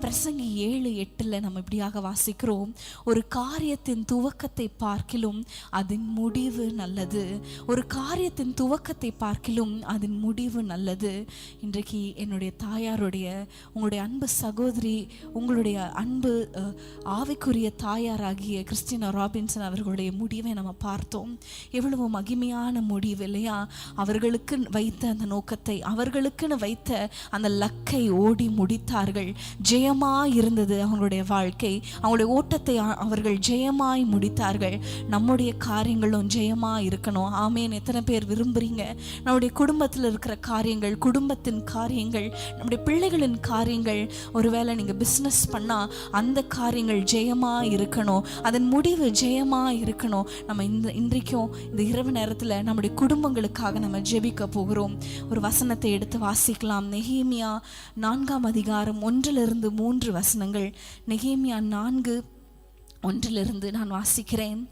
பிரசங்கி ஏழு எட்டுல நம்ம இப்படியாக வாசிக்கிறோம். ஒரு காரியத்தின் துவக்கத்தை பார்க்கிலும் அதன் முடிவு நல்லது. ஒரு காரியத்தின் துவக்கத்தை பார்க்கிலும் அதன் முடிவு நல்லது. இன்றைக்கு என்னுடைய தாயாருடைய உங்களுடைய அன்பு சகோதரி உங்களுடைய அன்பு ஆவிக்குரிய தாயாராகிய கிறிஸ்டினா ராபின்சன் அவர்களுடைய முடிவை நம்ம பார்த்தோம். எவ்வளவு மகிமையான முடிவு இல்லையா? அவர்களுக்கு வைத்த அந்த நோக்கத்தை அவர்களுக்குன்னு வைத்த அந்த லக்கை ஓடி முடித்தார்கள். ஜெயமாக இருந்தது அவங்களுடைய வாழ்க்கை. அவங்களுடைய ஓட்டத்தை அவர்கள் ஜெயமாய் முடித்தார்கள். நம்முடைய காரியங்களும் ஜெயமாக இருக்கணும். ஆமேன். எத்தனை பேர் விரும்புறீங்க? நம்முடைய குடும்பத்தில் இருக்கிற காரியங்கள் குடும்பத்தின் காரியங்கள் நம்முடைய பிள்ளைகளின் காரியங்கள். ஒருவேளை நீங்கள் பிஸ்னஸ் பண்ணால் அந்த காரியங்கள் ஜெயமாக இருக்கணும். அதன் முடிவு ஜெயமாக இருக்கணும். நம்ம இந்த இன்றைக்கும் இந்த இரவு நேரத்தில் நம்முடைய குடும்பங்களுக்காக நம்ம ஜெபிக்க போகிறோம். ஒரு வசனத்தை எடுத்து வாசிக்கலாம். நெகேமியா நான்காம் அதிகாரம் ஒன்றிலிருந்து மூன்று வசனங்கள். நெகேமியா நான்கு ஒன்றிலிருந்து நான் வாசிக்கிறேன்.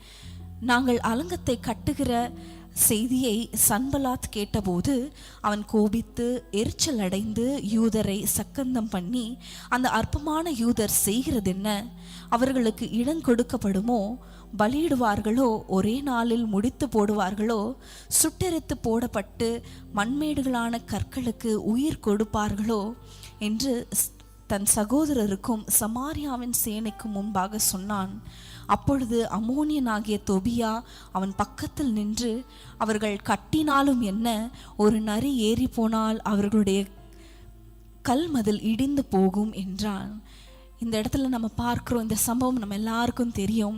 நாங்கள் அலங்கத்தை கட்டுகிற செய்தியை சன்பலாத் கேட்டபோது அவன் கோபித்து எரிச்சல் அடைந்து யூதரை சக்கந்தம் பண்ணி அந்த அற்பமான யூதர் செய்கிறது என்ன அவர்களுக்கு இடம் கொடுக்கப்படுமோ? பலியிடுவார்களோ? ஒரே நாளில் முடித்து போடுவார்களோ? சுட்டெரித்து போடப்பட்டு மண்மேடுகளான கற்களுக்கு உயிர் கொடுப்பார்களோ? என்று தன் சகோதரருக்கும் சமாரியாவின் சேனைக்கும் முன்பாக சொன்னான். அப்பொழுது அமோனியனாகிய தொபியா அவன் பக்கத்தில் நின்று அவர்கள் கட்டினாலும் என்ன? ஒரு நரி ஏறி போனால் அவர்களுடைய கல்மதில் இடிந்து போகும் என்றான். இந்த இடத்துல நம்ம பார்க்கிறோம் இந்த சம்பவம் நம்ம எல்லாருக்கும் தெரியும்.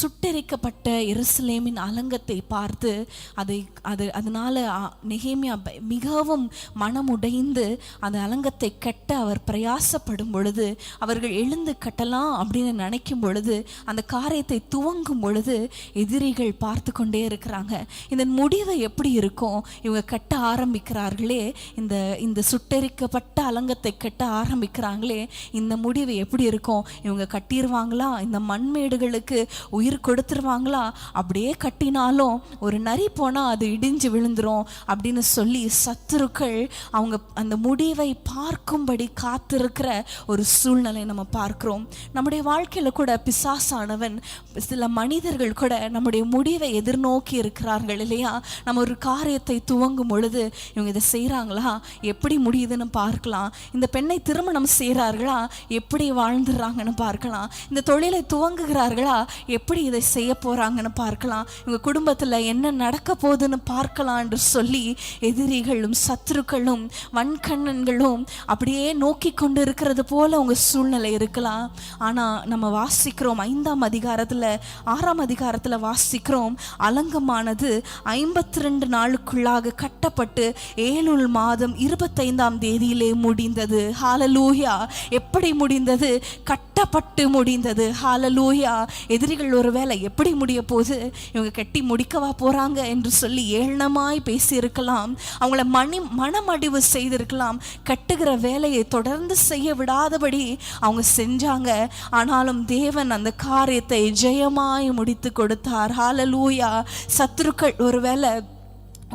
சுட்டெரிக்கப்பட்ட எருசலேமின் அலங்கத்தை பார்த்து அதை அது அதனால நெகேமியா மிகவும் மனமுடைந்து அந்த அலங்கத்தை கட்ட அவர் பிரயாசப்படும் பொழுது அவர்கள் எழுந்து கட்டலாம் அப்படின்னு நினைக்கும் பொழுது அந்த காரியத்தை துவங்கும் பொழுது எதிரிகள் பார்த்து கொண்டே இருக்கிறாங்க. இந்த முடிவு எப்படி இருக்கும்? இவங்க கட்ட ஆரம்பிக்கிறார்களே இந்த இந்த சுட்டெரிக்கப்பட்ட அலங்கத்தை கட்ட ஆரம்பிக்கிறாங்களே இந்த முடிவு எப்படி இருக்கும்? இவங்க கட்டிடுவாங்களா இந்த மண்மேடுகளுக்கு உயிர் கொடுத்துருவாங்களா? அப்படியே கட்டினாலும் ஒரு நரி போனால் அது இடிஞ்சு விழுந்துரும் அப்படின்னு சொல்லி சத்துருக்கள் அவங்க அந்த முடிவை பார்க்கும்படி காத்திருக்கிற ஒரு சூழ்நிலை நம்ம பார்க்கிறோம். நம்முடைய வாழ்க்கையில் கூட பிசாசானவன் சில மனிதர்கள் கூட நம்முடைய முடிவை எதிர்நோக்கி இருக்கிறார்கள் இல்லையா? நம்ம ஒரு காரியத்தை துவங்கும் பொழுது இவங்க இதை செய்கிறாங்களா எப்படி முடியுதுன்னு பார்க்கலாம். இந்த பெண்ணை திருமணம் செய்கிறார்களா எப்படி வாழ்ந்துடுறாங்கன்னு பார்க்கலாம். இந்த தொழிலை துவங்குகிறார்களா? எப்படி இதை செய்ய போகிறாங்கன்னு பார்க்கலாம். இவங்க குடும்பத்தில் என்ன நடக்க போகுதுன்னு பார்க்கலாம் என்று சொல்லி எதிரிகளும் சத்துருக்களும் வன்கண்ணன்களும் அப்படியே நோக்கி கொண்டு இருக்கிறது போல் அவங்க சூழ்நிலை இருக்கலாம். ஆனால் நம்ம வாசிக்கிறோம் ஐந்தாம் அதிகாரத்தில் ஆறாம் அதிகாரத்தில் வாசிக்கிறோம் அலங்கமானது ஐம்பத்தி ரெண்டு நாளுக்குள்ளாக கட்டப்பட்டு ஏழுல் மாதம் இருபத்தைந்தாம் தேதியிலே முடிந்தது. ஹாலலூயா எப்படி முடிந்தது? கட்டப்பட்டு முடிந்தது. ஹாலலூயா எதிரிகள் ஒருவேளை எப்படி முடிய போது இவங்க கட்டி முடிக்கவா போறாங்க என்று சொல்லி ஏளனமாய் பேசியிருக்கலாம். அவங்கள மணி மனமடிவு செய்திருக்கலாம். கட்டுகிற வேலையை தொடர்ந்து செய்ய விடாதபடி அவங்க செஞ்சாங்க. ஆனாலும் தேவன் அந்த காரியத்தை ஜெயமாய் முடித்து கொடுத்தார். ஹாலலூயா சத்துருக்கள் ஒருவேளை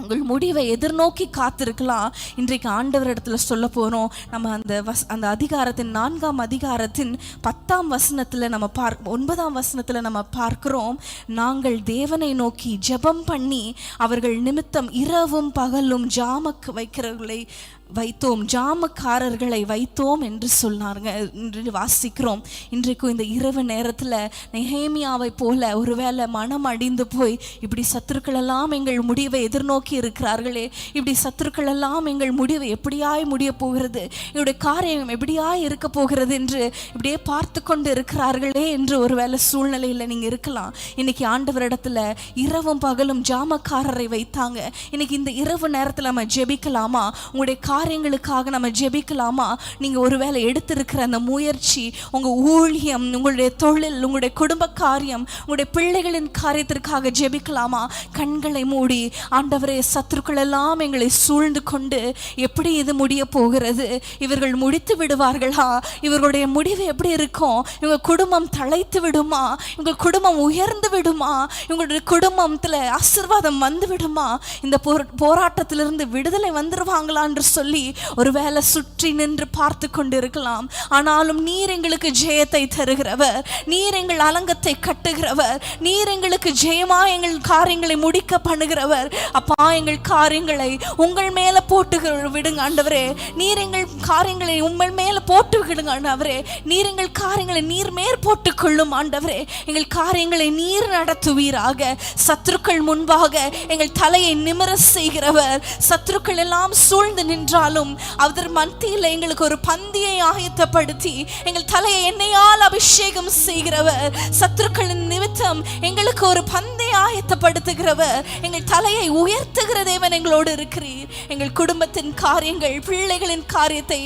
உங்கள் முடிவை எதிர்நோக்கி காத்திருக்கலாம். இன்றைக்கு ஆண்டவர் இடத்துல சொல்ல போகிறோம் நம்ம அந்த வஸ் அந்த அதிகாரத்தின் நான்காம் அதிகாரத்தின் பத்தாம் வசனத்தில் நம்ம பார்க் ஒன்பதாம் வசனத்தில் நம்ம பார்க்குறோம் நாங்கள் தேவனை நோக்கி ஜெபம் பண்ணி அவர்கள் நிமித்தம் இரவும் பகலும் ஜாமக்கு வைக்கிறவர்களை வைத்தோம் ஜாமக்காரர்களை வைத்தோம் என்று சொன்னாருங்க என்று வாசிக்கிறோம். இன்றைக்கும் இந்த இரவு நேரத்தில் நெஹேமியாவை போல ஒருவேளை மனம் அடிந்து போய் இப்படி சத்துருக்கள் எல்லாம் எங்கள் முடிவை எதிர்நோக்கி இருக்கிறார்களே இப்படி சத்துருக்கள் எல்லாம் எங்கள் முடிவு எப்படியாய் முடிய போகிறது என்னுடைய காரியம் எப்படியாய் இருக்க போகிறது என்று இப்படியே பார்த்து கொண்டு இருக்கிறார்களே என்று ஒருவேளை சூழ்நிலையில் நீங்கள் இருக்கலாம். இன்னைக்கு ஆண்டவரிடத்தில் இரவும் பகலும் ஜாமக்காரரை வைத்தாங்க. இன்னைக்கு இந்த இரவு நேரத்தில் நம்ம ஜெபிக்கலாமா? உங்களுடைய காரியங்களுக்காக நம்ம ஜெபிக்கலாமா? நீங்கள் ஒருவேளை எடுத்திருக்கிற அந்த முயற்சி உங்கள் ஊழியம் உங்களுடைய தொழில் உங்களுடைய குடும்ப காரியம் உங்களுடைய பிள்ளைகளின் காரியத்திற்காக ஜெபிக்கலாமா? கண்களை மூடி ஆண்டவரே சத்துருக்கள் எல்லாம் எங்களை சூழ்ந்து கொண்டு எப்படி இது முடிய போகிறது? இவர்கள் முடித்து விடுவார்களா? இவர்களுடைய முடிவு எப்படி இருக்கும்? இவங்க குடும்பம் தழைத்து விடுமா? இவங்க குடும்பம் உயர்ந்து விடுமா? இவங்களுடைய குடும்பத்தில் ஆசீர்வாதம் வந்து விடுமா? இந்த போர் போராட்டத்திலிருந்து விடுதலை வந்துருவாங்களா என்று சொல்லி சொல்லி ஒருவேளை சுற்றி நின்று பார்த்து கொண்டிருக்கலாம். ஆனாலும் நீர் எங்களுக்கு ஜெயத்தை தருகிறவர். நீர் எங்கள் அலங்கத்தை கட்டுகிறவர். நீர் எங்களுக்கு ஜெயமா எங்கள் காரியங்களை முடிக்க பண்ணுகிறவர். அப்பா எங்கள் காரியங்களை உங்கள் மேல போட்டு விடுங்க ஆண்டவரே. நீர் எங்கள் காரியங்களை உங்கள் மேல போட்டு விடுங்க ஆண்டவரே. நீர் எங்கள் காரியங்களை நீர் மேற் போட்டுக் கொள்ளும் ஆண்டவரே. எங்கள் காரியங்களை நீர் நடத்துவீராக. சத்துருக்கள் முன்பாக எங்கள் தலையை நிமிர செய்கிறவர். சத்துருக்கள் எல்லாம் சூழ்ந்து என்றாலும் அவர் மத்தியில் எங்களுக்கு ஒரு பந்தியை ஆயத்தப்படுத்தி எங்கள் தலையை எண்ணெயால் அபிஷேகம் செய்கிறவர். சத்துருக்களின் நிமித்தம் எங்களுக்கு ஒரு பந்தை ஆயத்தப்படுத்துகிறவர். எங்கள் தலையை உயர்த்துகிற தேவன் எங்களோடு இருக்கிறீர். எங்கள் குடும்பத்தின் காரியங்கள் பிள்ளைகளின் காரியத்தை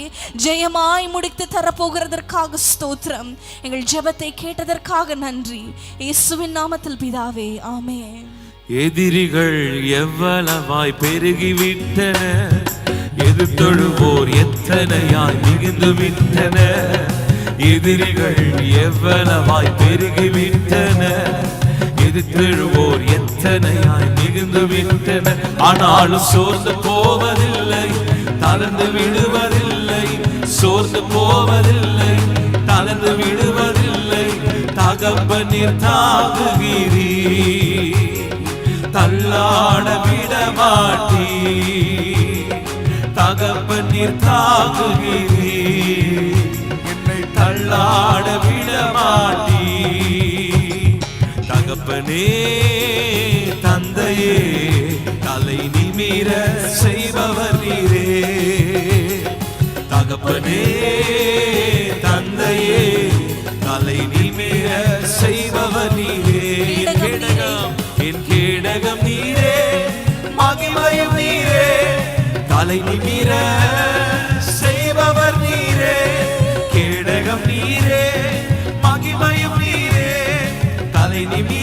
ஜெயமாய் முடித்து தரப்போகிறதற்காக ஸ்தோத்திரம். எங்கள் ஜெபத்தை கேட்டதற்காக நன்றி. இயேசுவின் நாமத்தில் பிதாவே ஆமே எதிரிகள் எவ்வளவாய் பெருகிவிட்டன. எதிர்த்தொழுவோர் எத்தனையாய் மிகுந்து விட்டன? எதிரிகள் எவ்வளவாய் பெருகிவிட்டன எதிர்த்தெழுவோர் எத்தனையாய் மிகுந்து விட்டன? ஆனாலும் சோர்ந்து போவதில்லை தளர்ந்து விடுவதில்லை சோர்ந்து போவதில்லை தளர்ந்து விடுவதில்லை. தகப்பனில் தாங்குகிறீ தள்ளாட விட மாட்டீ தகப்பனில் தாங்குகிறீ என்னை தள்ளாட விட மாட்டீ தகப்பனே தந்தையே தலை நிமிர செய்பவர் நீரே. தகப்பனே தந்தையே தலை நிமிர செய்பவர் நீரே. என் கேடகம் என் கேடகம் நீரே. மகிமையும் நீரே. தலை நிமிர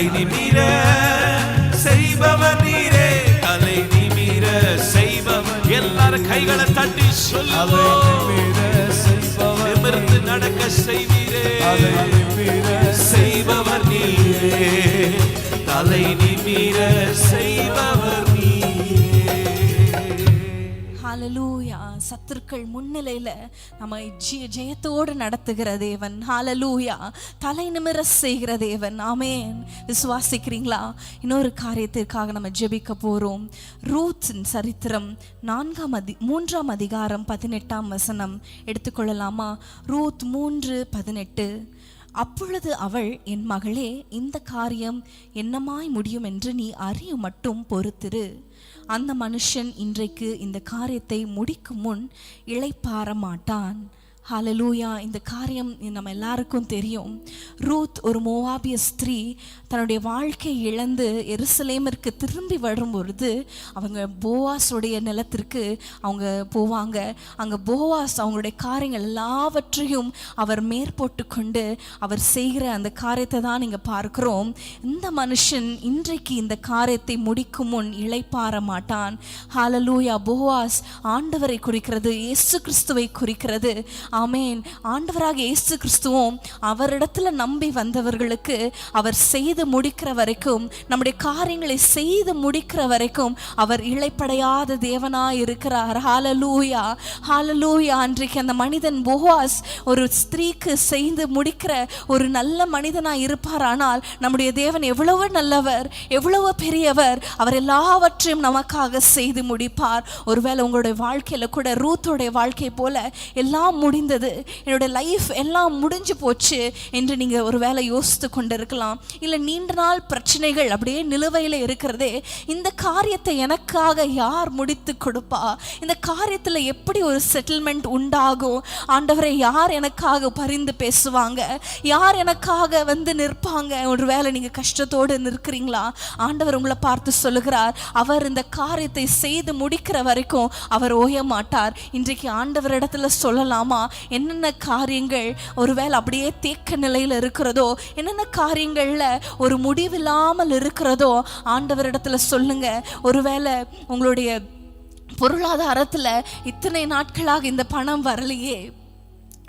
தலை நிமிர செய்பவர் நீரே. தலை நிமிர செய்பவர். எல்லாரும் கைகளை தட்டி சொல்லுவோம். நிமிர்ந்து நடக்க செய்வீரே. செய்பவர் நீரே. தலை நிமிர செய்பவர் ஹாலலூயா சத்துருக்கள் முன்னிலையில் நம்ம ஜெய ஜெயத்தோடு நடத்துகிற தேவன். ஹாலலூயா தலை நிமிர செய்கிற தேவன். ஆமேன். விசுவாசிக்கிறீங்களா? இன்னொரு காரியத்திற்காக நம்ம ஜெபிக்க போகிறோம் ரூத்தின் சரித்திரம் நான்காம் அதி மூன்றாம் அதிகாரம் பதினெட்டாம் வசனம். எடுத்துக்கொள்ளலாமா? ரூத் மூன்று பதினெட்டு. அப்பொழுது அவள் என் மகளே இந்த காரியம் என்னமாய் முடியும் என்று நீ அறிய மட்டும் பொறுத்திரு. அந்த மனுஷன் இன்றைக்கு இந்த காரியத்தை முடிக்கும் முன் இளைப்பாற மாட்டான் ஹலலூயா இந்த காரியம் நம்ம எல்லாருக்கும் தெரியும். ரூத் ஒரு மோவாபிய ஸ்திரீ தன்னுடைய வாழ்க்கை இழந்து எருசலேமிற்கு திரும்பி வரும் பொழுது அவங்க போவாஸுடைய நிலத்திற்கு அவங்க போவாங்க. அங்கே போவாஸ் அவங்களுடைய காரியங்கள் எல்லாவற்றையும் அவர் மேற்போட்டு கொண்டு அவர் செய்கிற அந்த காரியத்தை தான் நீங்கள் பார்க்கிறோம். இந்த மனுஷன் இன்றைக்கு இந்த காரியத்தை முடிக்கும் முன் இழைப்பாற மாட்டான். ஹாலலூயா போவாஸ் ஆண்டவரை குறிக்கிறது இயேசு கிறிஸ்துவை குறிக்கிறது. ஆமேன். ஆண்டவராக இயேசு கிறிஸ்துவும் அவரிடத்துல நம்பி வந்தவர்களுக்கு அவர் செய்து முடிக்கிற வரைக்கும் நம்முடைய காரியங்களை செய்து முடிக்கிற வரைக்கும் அவர் இழைப்படையாத தேவனாய் இருக்கிறார். ஹாலலூயா ஹாலலூயா அன்றைக்கு அந்த மனிதன் போவாஸ் ஒரு ஸ்திரீக்கு செய்து முடிக்கிற ஒரு நல்ல மனிதனாய் இருப்பார். ஆனால் நம்முடைய தேவன் எவ்வளவு நல்லவர் எவ்வளவு பெரியவர் அவர் எல்லாவற்றையும் நமக்காக செய்து முடிப்பார். ஒருவேளை உங்களுடைய வாழ்க்கையில கூட ரூத்தோடைய வாழ்க்கை போல எல்லாம் முடி முடிந்தது. என்னோட லைஃப் எல்லாம் முடிஞ்சு போச்சு என்று நீங்கள் ஒரு வேளை யோசித்து கொண்டு இருக்கலாம் இல்லை நீண்ட நாள் பிரச்சனைகள் அப்படியே நிலுவையில் இருக்கிறதே இந்த காரியத்தை எனக்காக யார் முடித்து கொடுப்பா? இந்த காரியத்தில் எப்படி ஒரு செட்டில்மெண்ட் உண்டாகும்? ஆண்டவரை யார் எனக்காக பரிந்து பேசுவாங்க? யார் எனக்காக வந்து நிற்பாங்க? ஒரு வேளை நீங்கள் கஷ்டத்தோடு நிற்கிறீங்களா? ஆண்டவர் உங்களை பார்த்து சொல்லுகிறார் அவர் இந்த காரியத்தை செய்து முடிக்கிற வரைக்கும் அவர் ஓய மாட்டார் இன்றைக்கு ஆண்டவரிடத்துல சொல்லலாமா? என்னென்ன காரியங்கள் ஒருவேளை அப்படியே தேக்க நிலையில் இருக்கிறதோ என்னென்ன காரியங்களில் ஒரு முடிவில்லாமல் இருக்கிறதோ ஆண்டவரிடத்தில் சொல்லுங்க. ஒருவேளை உங்களுடைய பொருளாதாரத்தில் இத்தனை நாட்களாக இந்த பணம் வரலையே.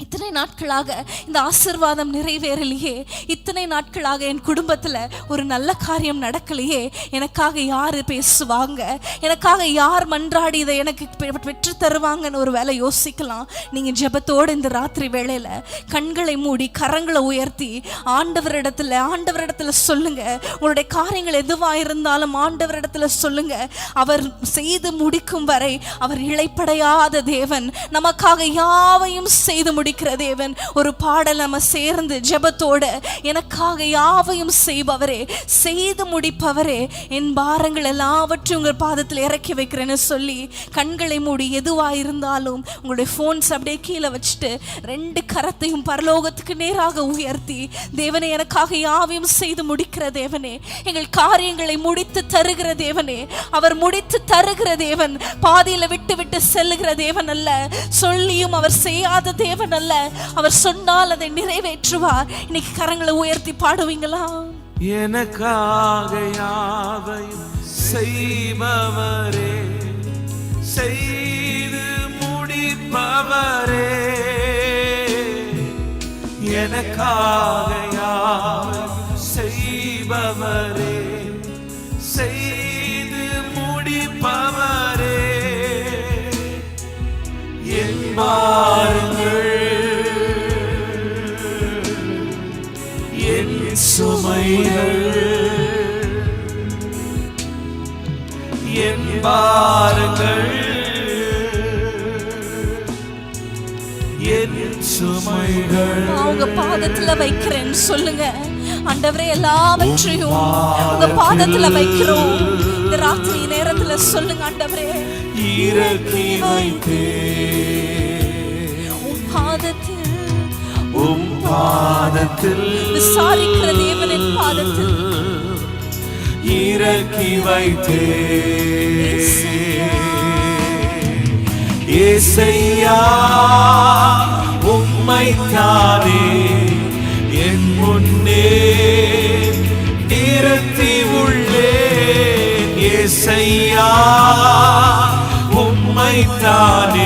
இத்தனை நாட்களாக இந்த ஆசிர்வாதம் நிறைவேறலையே. இத்தனை நாட்களாக என் குடும்பத்தில் ஒரு நல்ல காரியம் நடக்கலையே. எனக்காக யார் பேசுவாங்க? எனக்காக யார் மன்றாடி இதை எனக்கு பெற்று தருவாங்கன்னு ஒரு வேலை யோசிக்கலாம். நீங்கள் ஜெபத்தோடு இந்த ராத்திரி வேளையில் கண்களை மூடி கரங்களை உயர்த்தி ஆண்டவரிடத்தில் ஆண்டவரிடத்தில் சொல்லுங்க. உங்களுடைய காரியங்கள் எதுவாக இருந்தாலும் ஆண்டவரிடத்தில் சொல்லுங்க. அவர் செய்து முடிக்கும் வரை அவர் இழைப்படையாத தேவன். நமக்காக யாவையும் செய்து முடி முடிக்கிற தேவன் ஒரு பாடல் நம்ம சேர்ந்து ஜெபத்தோட எனக்காக யாவையும் செய்பவரே செய்து முடிப்பவரே என் பாரங்கள் எல்லாவற்றையும் உங்கள் பாதத்தில் இறக்கி வைக்கிறேன்னு சொல்லி கண்களை மூடி எதுவாக இருந்தாலும் உங்களுடைய ஃபோன்ஸ் அப்படியே கீழே வச்சுட்டு ரெண்டு கரத்தையும் பரலோகத்துக்கு நேராக உயர்த்தி தேவனே எனக்காக யாவையும் செய்து முடிக்கிற தேவனே எங்கள் காரியங்களை முடித்து தருகிற தேவனே அவர் முடித்து தருகிற தேவன் பாதியில் விட்டு விட்டு செல்லுகிற தேவன் அல்ல சொல்லியும் அவர் செய்யாத தேவன் அல்ல அவர் சொன்னால் அதை நிறைவேற்றுவார். இன்னைக்கு கரங்களை உயர்த்தி பாடுவீங்களா? எனக்காக யாவையும் செய்பவரே செய்து முடிப்பவரே. எனக்காக யாவையும் செய்பவரே. பாரங்கள் உங்க பாதத்துல வைக்கிறேன் சொல்லுங்க. ஆண்டவரே எல்லாவற்றையும் உங்க பாதத்துல வைக்கிறோம். இந்த ராத்திரி நேரத்துல சொல்லுங்க ஆண்டவரே. இறக்கி வைத்தே. உன் பாதத்தில். உம் பாதத்தில் விசாரிக்கிற தேவனின் பாதத்தில். இறக்கி வைத்தே. ஏசையா உம்மைத்தானே என் முன்னே நிறுத்தி உள்ளேன் ஏசையா?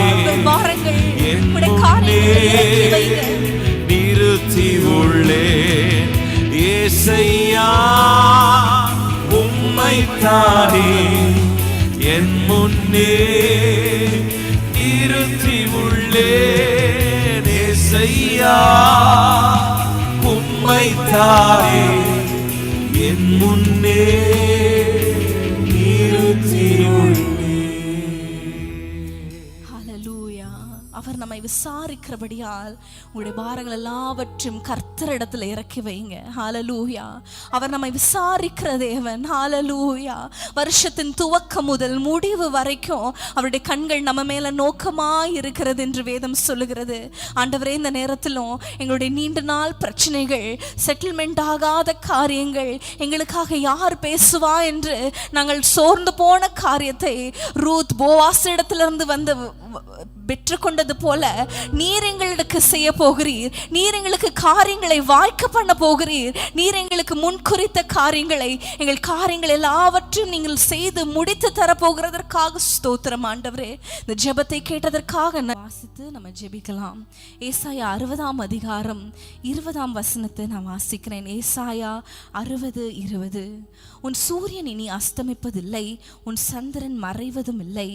உங்கள் பாரங்கள் என் முன்னே நிறுத்தி உள்ளேன் ஏசையா? உம்மைத்தானே என் முன்னே உள்ளேனே செய்யா. உம்மை தாரே என் முன்னே விசாரிக்கிறபடியால் உங்களுடைய பாரங்கள் எல்லாவற்றையும் கர்த்தர் இடத்துல இறக்கி வைங்க. ஹாலலூயா அவர் நம்மை விசாரிக்கிற தேவன். ஹாலலூயா வருஷத்தின் துவக்கம் முதல் முடிவு வரைக்கும் அவருடைய கண்கள் நம்ம மேல நோக்கமாய் இருக்கிறது என்று வேதம் சொல்லுகிறது. ஆண்டவரே இந்த நேரத்திலும் எங்களுடைய நீண்ட நாள் பிரச்சனைகள் செட்டில்மெண்ட் ஆகாத காரியங்கள் எங்களுக்காக யார் பேசுவா என்று நாங்கள் சோர்ந்து போன காரியத்தை ரூத் போவாஸ் இடத்திலிருந்து வந்து பெற்றுக்கொண்டது போல நீர் எங்களுக்கு செய்ய போகிறீர். நீர் எங்களுக்கு காரியங்களை வாய்க்க பண்ண போகிறீர். நீர் எங்களுக்கு முன்குறித்த காரியங்களை எங்கள் காரியங்கள் எல்லாவற்றையும் நீங்கள் செய்து முடித்து தரப்போகிறதற்காக ஸ்தோத்திரம் ஆண்டவரே. இந்த ஜெபத்தை கேட்டதற்காக வாசித்து நம்ம ஜெபிக்கலாம். ஏசாயா அறுபதாம் அதிகாரம் இருபதாம் வசனத்தை நான் வாசிக்கிறேன். ஏசாயா அறுபது இருபது. உன் சூரியன் இனி அஸ்தமிப்பதில்லை உன் சந்திரன் மறைவதும் இல்லை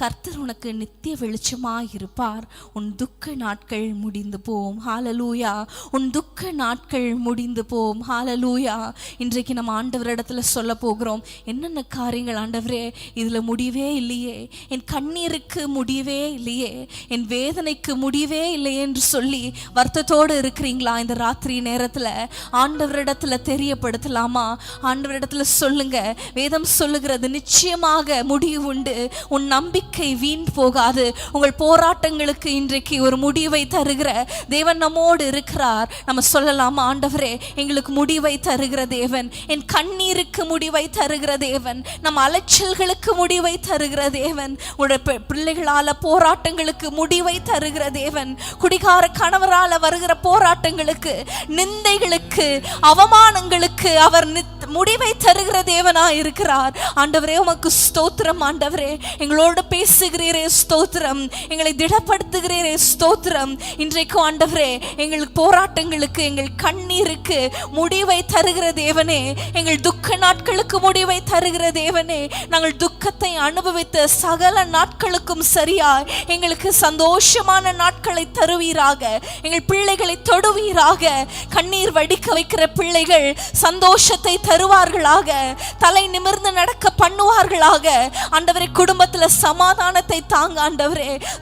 கர்த்தர் உனக்கு நித்திய வெளிச்சமாய் இருப்பார் உன் துக்க நாட்கள் முடிந்து போம் ஹாலலூயா உன் துக்க நாட்கள் முடிந்து போம் ஹாலலூயா இன்றைக்கு நம்ம ஆண்டவரிடத்துல சொல்ல போகிறோம் என்னென்ன காரியங்கள் ஆண்டவரே இதுல முடிவே இல்லையே. என் கண்ணீருக்கு முடிவே இல்லையே. என் வேதனைக்கு முடிவே இல்லையே என்று சொல்லி வருத்தத்தோடு இருக்கிறீங்களா? இந்த ராத்திரி நேரத்தில் ஆண்டவரிடத்துல தெரியப்படுத்தலாமா? ஆண்டவரிடத்துல சொல்லுங்க. வேதம் சொல்லுகிறது நிச்சயமாக முடிவு உண்டு. உன் நம்பிக்கை வீண் போகாது. உங்கள் போராட்டங்களுக்கு இன்றைக்கு ஒரு முடிவை தருகிற தேவன் நம்மோடு இருக்கிறார். நம்ம சொல்லலாம் ஆண்டவரே எங்களுக்கு முடிவை தருகிற தேவன். என் கண்ணீருக்கு முடிவை தருகிற தேவன். நம் அலைச்சல்களுக்கு முடிவை தருகிற தேவன். உடைய பிள்ளைகளால போராட்டங்களுக்கு முடிவை தருகிற தேவன். குடிகார கணவரால வருகிற போராட்டங்களுக்கு நிந்தைகளுக்கு அவமானங்களுக்கு அவர் நித்- முடிவை தருகிற தேவனா இருக்கிறார் ஆண்டவரே உமக்கு ஸ்தோத்திரம் ஆண்டவரே. எங்களோடு பேசுகிறீரே ஸ்தோத்திரம். எங்களை திடப்படுத்துகிறீரே ஸ்தோத்திரம். இன்றைக்கு ஆண்டவரே எங்களுக்கு போராட்டங்களுக்கு எங்கள் கண்ணீருக்கு முடிவை தருகிற தேவனே எங்கள் துக்க நாட்களுக்கு முடிவை தருகிற தேவனே நாங்கள் துக்கத்தை அனுபவித்த சகல நாட்களுக்கும் சரியா எங்களுக்கு சந்தோஷமான நாட்களை தருவீராக. எங்கள் பிள்ளைகளை தொடுவீராக. கண்ணீர் வடிக்க வைக்கிற பிள்ளைகள் சந்தோஷத்தை தருவார்களாக. தலை நிமிர்ந்து நடக்க பண்ணுவார்களாக. ஆண்டவரை குடும்பத்துல சமாதானத்தை தாங்க ஆண்டவர்.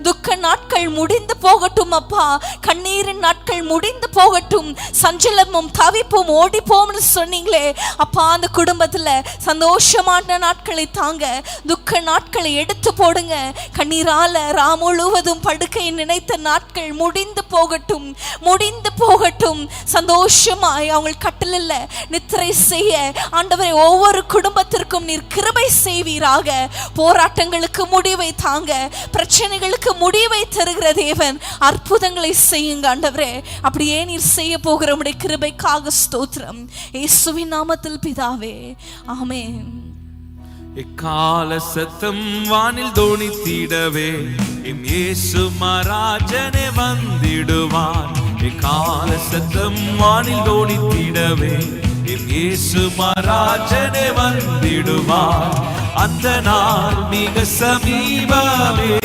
துக்க நாட்கள் முடிந்து போகட்டும் அப்பா. கண்ணீரின் நாட்கள் முடிந்து போகட்டும். சஞ்சலமும் தவிப்பும் ஓடி போம்னு சொன்னீங்களே. அப்பா அந்த குடும்பத்துல சந்தோஷமான நாட்களை தாங்க. துக்க நாட்களை எடுத்து போடுங்க. கண்ணீரால ராம் முழுவதும் படுக்கை நினைத்த நாட்கள் முடிந்து போகட்டும். முடிந்து போகட்டும். சந்தோஷமாய் அவங்க கட்டலில் நித்திரை செய்ய ஆண்டவரை ஒவ்வொரு குடும்பத்திற்கும் நீர் கிருபை செய்வீராக. போராட்டங்களுக்கு முடிவை தாங்க. பிரச்சனைகளுக்கு முடிவை தருகிற தேவன் அற்புதங்களை செய்யுங்க ஆண்டவரே. அப்படியே நீர் செய்ய போகிற உடைய கிருபைக்காக ஸ்தோத்திரம். இயேசுவின் நாமத்தில் பிதாவே ஆமே எக்கால சத்தம் வானில் தோணித்திடவே என் இயேசு மராஜனே வந்திடுவான் எக்கால சத்தம் வானில் தோணித்திடவே என் இயேசு மராஜனே வந்திடுவான் அந்த நாள் மிக சமீபமே.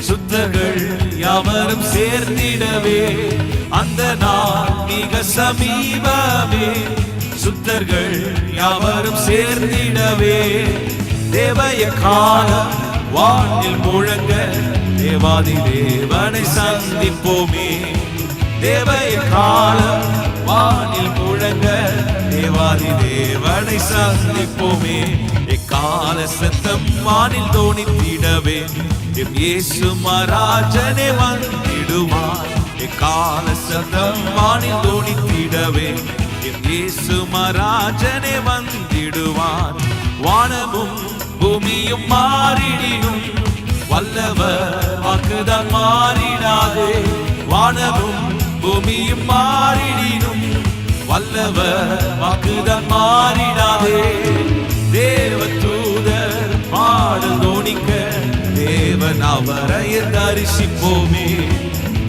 சுத்தர்கள் யாவரும் சேர்ந்திடவே. அந்த நாள் மிக சமீபமே. சுத்தர்கள் யாவரும் சேர்ந்திடவே. தேவய காலம் வானில் முழங்க. தேவாதி தேவனை சந்திப்போமே. தேவய காலம் வானில் முழங்க. தேவாதி தேவனை சந்திப்போமே. எக்கால சத்தம் வானில் தோணித்திடவே. எம் இயேசு மராஜனே வந்திடுவார். எக்கால சத்தம் வானில் தோணித்திடவே. எம் இயேசு மராஜனே வந்திடுவார். வானமும் பூமியும் மாறிடினும். வல்லவர் வாக்குதான் மாறிடாதே. வானமும் பூமியும் மாறிடினும். வல்லவர் வாக்குதான் மாறிடாதே. தேவ தூதர் பாடல் தோணிக்க தேவன் அவரை தரிசிப்போமே.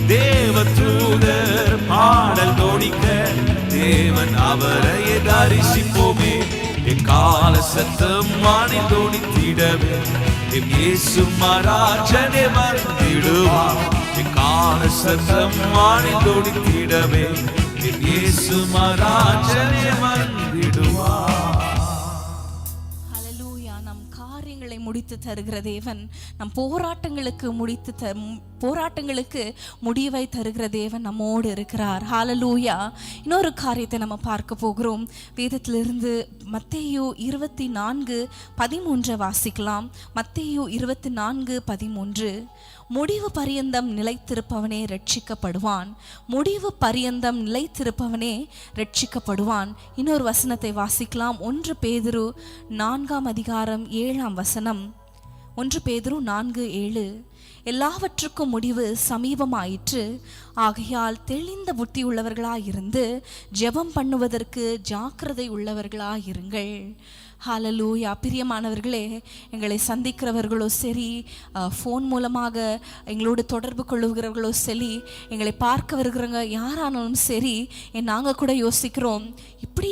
தேவ தூதர் பாடல் தோணிக்க தேவன் அவரை தரிசிப்போமே. என் கால சத்தம் வானில் தோணித்திடவே என் இயேசு மராஜனே மறந்திடுவான் என் கால சத்தம் மாணி தோணித்திடவே எம் இயேசு மராஜனே வந்திடுவார் நம் காரியங்களை முடித்து தருகிற தேவன் நம் போராட்டங்களுக்கு முடித்து த போராட்டங்களுக்கு முடிவை தருகிற தேவன் நம்மோடு இருக்கிறார். ஹாலலூயா இன்னொரு காரியத்தை நம்ம பார்க்க போகிறோம். வேதத்திலிருந்து மத்தேயோ இருபத்தி நான்கு பதிமூன்றை வாசிக்கலாம். மத்தேயோ இருபத்தி நான்கு பதிமூன்று. முடிவு பரியந்தம் நிலைத்திருப்பவனே ரட்சிக்கப்படுவான் முடிவு பரியந்தம் நிலைத்திருப்பவனே ரட்சிக்கப்படுவான் இன்னொரு வசனத்தை வாசிக்கலாம். ஒன்று பேதுரு நான்காம் அதிகாரம் ஏழாம் வசனம். ஒன்று பேதுரு நான்கு ஏழு. எல்லாவற்றுக்கும் முடிவு சமீபமாயிற்று. ஆகையால் தெளிந்த புத்தி உள்ளவர்களாயிருந்து ஜெபம் பண்ணுவதற்கு ஜாக்கிரதை உள்ளவர்களாயிருங்கள் ஹாலலூயா பிரியமானவர்களே எங்களை சந்திக்கிறவர்களோ சரி ஃபோன் மூலமாக எங்களோடு தொடர்பு கொள்ளுகிறவர்களோ சரி எங்களை பார்க்க வருகிறவங்க யாரானாலும் சரி நாங்கள் கூட யோசிக்கிறோம். இப்படி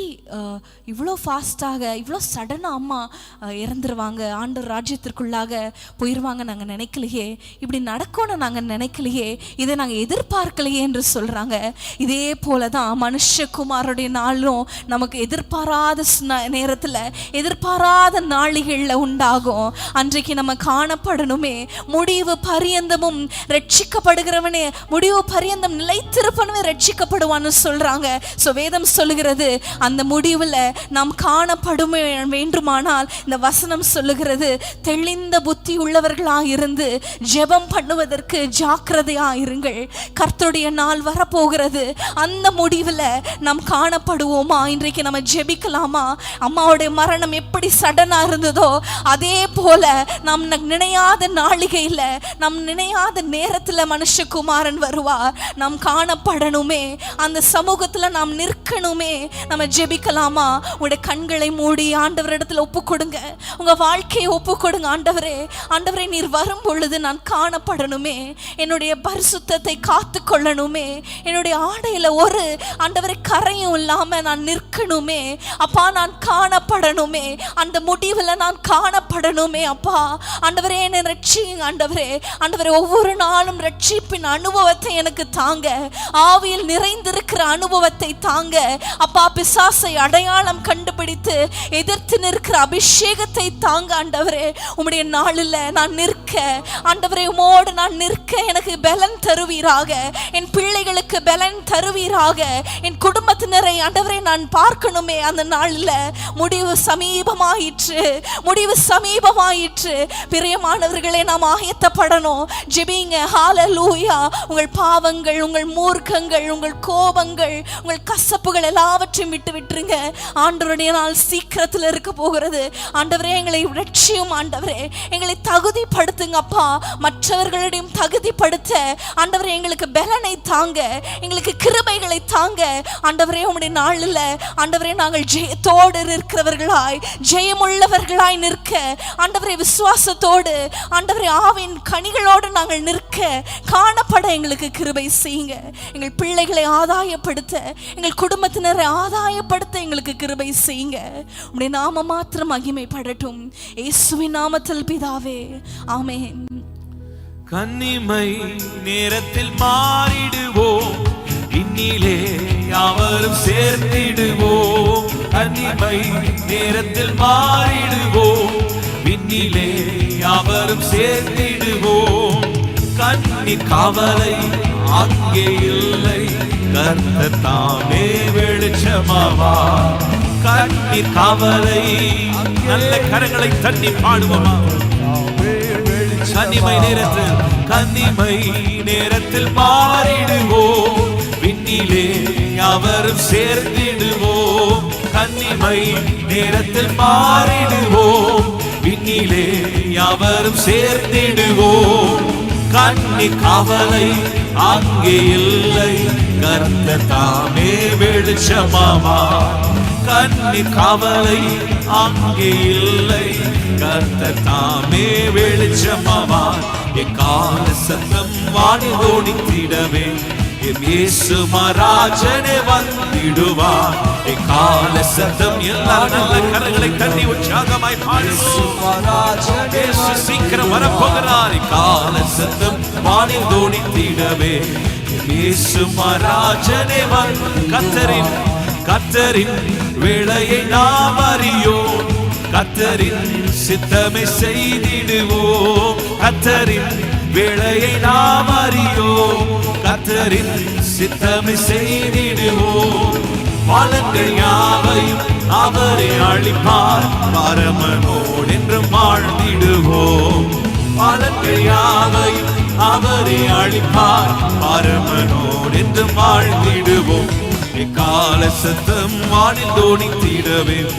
இவ்வளோ ஃபாஸ்ட்டாக இவ்வளோ சடனாக அம்மா இறந்துருவாங்க ஆண்டு ராஜ்யத்திற்குள்ளாக போயிடுவாங்க நாங்கள் நினைக்கலையே. இப்படி நடக்கும்னு நாங்கள் நினைக்கலையே. இதை நாங்கள் எதிர்பார்க்கலையே என்று சொல்கிறாங்க இதே போல தான் மனுஷகுமாரோடைய நாளும் நமக்கு எதிர்பாராத நேரத்தில் எதிர்பாராத நாளிகளில் உண்டாகும். அன்றைக்கு நம்ம காணப்படணுமே. முடிவு பரியந்தமும் ரட்சிக்கப்படுகிறவனே முடிவு பரியந்தம் நிலைத்திருப்பனவே ரட்சிக்கப்படுவான்னு சொல்றாங்க. ஸோ வேதம் சொல்லுகிறது அந்த முடிவில் நாம் காணப்படுமே வேண்டுமானால் இந்த வசனம் சொல்லுகிறது தெளிந்த புத்தி உள்ளவர்களாக இருந்து ஜெபம் பண்ணுவதற்கு ஜாக்கிரதையா இருங்கள். கர்த்தருடைய நாள் வரப்போகிறது. அந்த முடிவில் நாம் காணப்படுவோமா? இன்றைக்கு நம்ம ஜெபிக்கலாமா? அம்மாவுடைய மரணம் எப்படி சடனாக இருந்ததோ அதே போல நாம் ந- நினையாத நாளிகையில் நம் நினையாத நேரத்தில் மனுஷகுமாரன் வருவார். நாம் காணப்படணுமே. அந்த சமூகத்தில் நாம் நிற்கணுமே. நம்ம ஜெபிக்கலாமா? உங்களுடைய கண்களை மூடி ஆண்டவரிடத்தில் ஒப்பு கொடுங்க உங்கள் வாழ்க்கையை ஒப்பு கொடுங்க ஆண்டவரே. ஆண்டவரே நீர் வரும் பொழுது நான் காணப்படணுமே. என்னுடைய பரிசுத்தத்தை காத்து கொள்ளணுமே என்னுடைய ஆடையில் ஒரு ஆண்டவரை கரையும் இல்லாமல் நான் நிற்கணுமே. அப்பா நான் காணப்படணுமே. ஆண்டவரே அந்த முடிவில் நான் காணப்படணுமே அப்பா. ஆண்டவரே என்னை ரட்சிங்க ஆண்டவரே. ஆண்டவரே ஒவ்வொரு நாளும் ரட்சிப்பின் அனுபவத்தை எனக்கு தாங்க. ஆவியில் நிறைந்திருக்கிற அனுபவத்தை தாங்க. அப்பா பிசாசை அடையாளம் கண்டுபிடித்து எதிர்த்து நிற்கிற அபிஷேகத்தை தாங்க ஆண்டவரே. உம்முடைய நாளில் நான் நிற்க. ஆண்டவரே உமோடு நான் நிற்க எனக்கு பலன் தருவீராக. என் பிள்ளைகளுக்கு பலன் தருவீராக. என் குடும்பத்தினரை ஆண்டவரை நான் பார்க்கணுமே அந்த நாளில். முடிவு சமீபமாயிற்று. முடிவு சமீபமாயிற்று. பிரியமானவர்களே நாம் ஆயத்தப்படணும். ஜெபிங்க. லூயா உங்கள் பாவங்கள் உங்கள் மூர்க்கங்கள் உங்கள் கோபங்கள் உங்கள் கசப்புகள் எல்லாவற்றையும் விட்டு விட்டுருங்க. ஆண்டவருடைய நாள் சீக்கிரத்தில் இருக்க போகிறது. ஆண்டவரே எங்களை லட்சியம் ஆண்டவரே. எங்களை தகுதிப்படுத்துங்க அப்பா. மற்றவர்களிடையும் தகுதிப்படுத்த. ஆண்டவரே எங்களுக்கு பலனை தாங்க. எங்களுக்கு கிருபைகளை தாங்க. ஆண்டவரே உங்களுடைய நாளில் ஆண்டவரே நாங்கள் ஜெயத்தோடு இருக்கிறவர்களாய். ஜெயமுள்ளவர்களாய் நிற்க. ஆண்டவரை விசுவாசத்தோடு ஆண்டவரை ஆவின் கனிகளோடு நாங்கள் நிற்க. காணப்பட எங்களுக்கு கிருபை செய்யுங்க. எங்கள் பிள்ளைகளை ஆதாயப்படுத்த எங்கள் குடும்பத்தினரை ஆதாயப்படுத்த எங்களுக்கு கிருபை செய்யுங்க. உடைய நாம மாத்திரம் மகிமைப்படட்டும். இயேசுவின் நாமத்தில் பிதாவே ஆமேன். கன்னிமை நேரத்தில் மாறிடுவோம். இன்னிலே யாவரும் சேர்த்திடுவோம் அன்னிமை நேரத்தில் மாறிடுவோம். விண்ணிலே யாவரும் சேர்த்திடுவோம் கண்ணி கவலை அங்கே இல்லை. கர்த்தர் தாமே வெளிச்சமாவா. கண்ணீர் கவலை நல்ல கரங்களை தண்ணி பாடுவோமா. கன்னிமை நேரத்தில் கன்னிமை நேரத்தில் மாறிடுவோம். விண்ணிலே அவரும் சேர்ந்திடுவோம். கன்னிமை நேரத்தில் மாறிடுவோம். விண்ணிலே அவரும் சேர்ந்திடுவோம். கண்ணி கவலை அங்கே இல்லை. கர்த்த தாமே வெளிச்சமாமா கண்ணி கவலை அங்கே இல்லை. கர்த்த தாமே வெளிச்சமாமா எக்கால சத்தம் வாடி ஓடித்திடவே என் இயேசு மராஜனே வந்திடுவார் எக்கால சத்தம் எல்லாரும் நல்ல கரங்களை தண்ணி உற்சாகமாய் பாடுவோம். சீக்கிரம் வரப்போகிறார். கால சத்தம் வானில் தோணித்திடவே. இயேசு மராஜனே கத்தரின் கத்தரின் வேளையை நாம் அறியோம். கத்தரின் சித்தமை செய்திடுவோம். கத்தரின் வேளையை நாம் அறியோம். கத்தரின் சித்தமை செய்திடுவோம். பலங்கள் யாவையும் அவரை அழிப்பார். பரமனோடு என்று வாழ்ந்திடுவோம். பலங்கள் யாவையும் அவரை அழிப்பார். பரமனோடு என்று வாழ்ந்திடுவோம். எக்கால சத்தம் வானில் தோணி தீடவே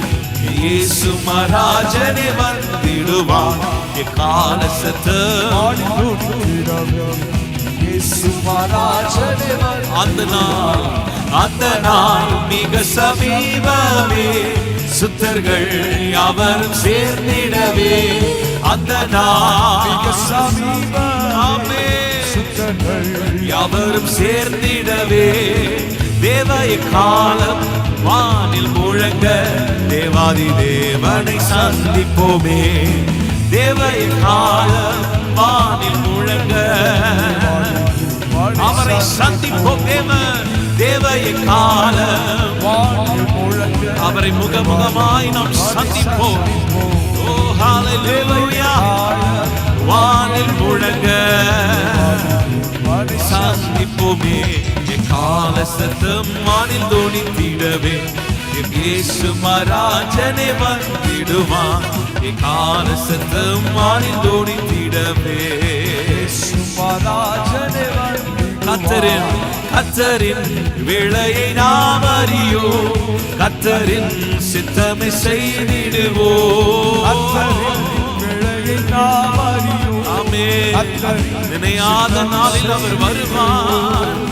இயேசு மராஜனே வந்திடுவார். எக்கால சத்தம் அந்த நாள் அந்த நாள் மிக சமீபமே. சுத்தர்கள் அவரும் சேர்ந்திடவே. அந்த நாள் மிக சமீபமே. சுத்தர்கள் அவரும் சேர்ந்திடவே. தேவ காலம் வானில் முழங்க தேவாதி தேவனை சந்திப்போமே. தேவய காலம் வானில் முழங்க. அவரை சந்திப்போம் தேவ தேவய காலம் அவரை முகமுகமாய் நாம் சந்திப்போம். ஓ ஹalleluya. வானில் முழங்க. சந்திப்போமே என் கால சத்தம் வானில் தோணித்திடவே என் இயேசு மராஜனே வந்திடுவான் என் கால சத்தம் வானில் தோணித்திடவே கத்தரின் கத்தரின் வேளையை நாம் அறியோ கத்தரின் சித்தமை செய்திடுவோ கத்தரின் நினையாத நாளில் அவர் வருவார்.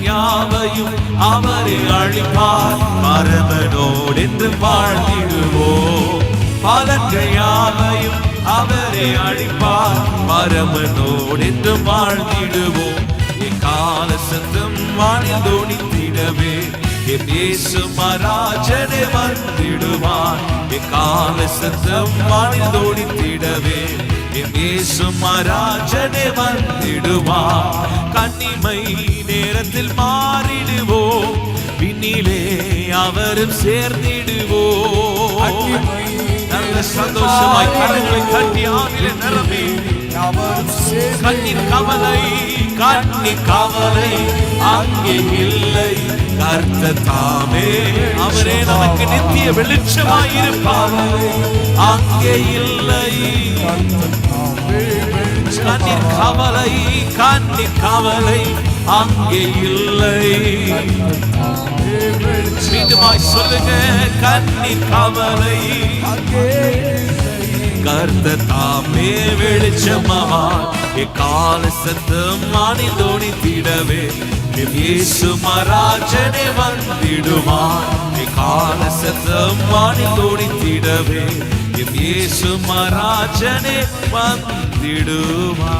யாவையும் அவரை அழிப்பார். மரபனோடு என்று வாழ்ந்திடுவோம். பலன்கள் யாவையும் அவரை அழிப்பார். மரபனோடு என்று வாழ்ந்திடுவோம். கால சத்தம் வானில் தோணித்திடவே என் இயேசு மராஜனே வந்திடுவான் எக்கால சத்தம் வானில் தோணித்திடவே இயேசு மராஜனே வந்திடுவான் கன்னிமை நேரத்தில் மாறிடுவோம் பின்னிலே அவரும் சேர்ந்திடுவோம் நல்ல சந்தோஷமாய் கரங்களை தட்டி ஆவிலே நிரம்பி. கண்ணின் கவலை கண்ணி கவலை அங்கே இல்லை. கர்த்த தாமே அவரே நமக்கு நித்திய வெளிச்சமாயிருப்பார். அங்கே இல்லை. கண்ணின் கவலை கண்ணின் கவலை அங்கே இல்லை. மீண்டுமாய் சொல்லுங்க கண்ணின் கவலை. கர்த்த தாமே வெளிச்சமாவா எக்கால சத்தம் மானில் தோணித்திடவே என் இயேசு மராஜனே வந்திடுவான் எக்கால சத்தம் மானில் தோணித்திடவே என் இயேசு மராஜனே வந்திடுமா.